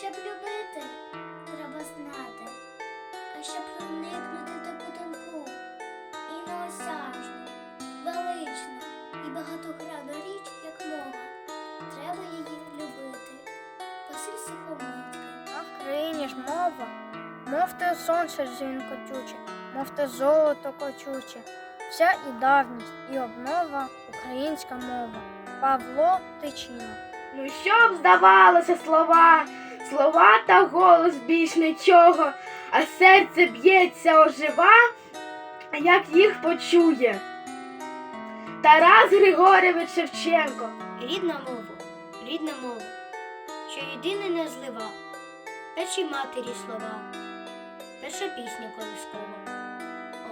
Щоб любити, треба знати. А щоб проникнути в таку тонку і неосяжну, величну і багатогранну річ, як мова, треба її любити. Василь Сухомлинський. А в країні ж мова, мов те сонце дзвінкотюче, мов те золото кочуче. Вся і давність, і обнова українська мова. Павло Тичина. Ну що б здавалося слова, слова та голос більш нічого, а серце б'ється ожива, як їх почує. Тарас Григорьович Шевченко. Рідна мова, рідна мова, що єдине не злива, перші матері слова, перша пісня колискова.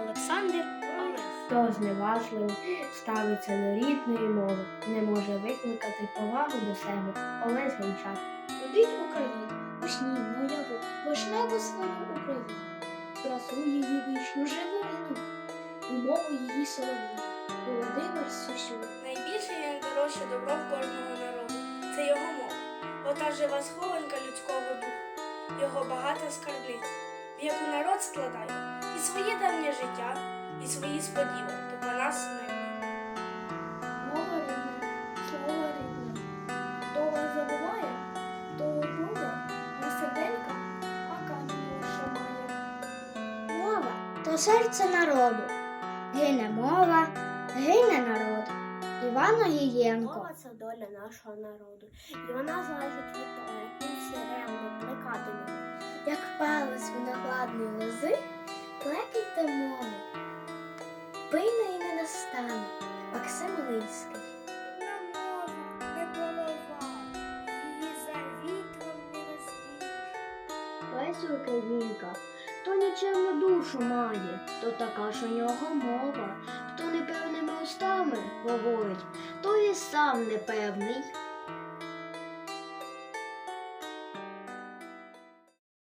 Олександр Олег. Хто зневажливо ставиться до рідної мови, не може викликати повагу до себе. Олесь Гончар. Любіть Україну, пишні, наяву, вишневу свою Україну, красу її вічну живину, і мову її солов'їну. Володимир Сосюк. Найбільше і найдорожче добро в кожного народу це його мова, ота жива схованка людського духу, його багата скарбниця, в яку народ складає і своє давнє життя, і свої сподіванки про нас Мова серце народу. Гине мова, гине народ. Івана Гієнко. Мова це доля нашого народу, і вона залежить від того, як ми всі ревно плекатимемо. Як палець виноградної лози, плекайте мову. Пильна і не настане. Максим Лиський. На мова не полова, її за вітром не розвієш. Леся Українка, хто нічемну душу має, то така ж у нього мова, хто непевними устами говорить, то і сам непевний.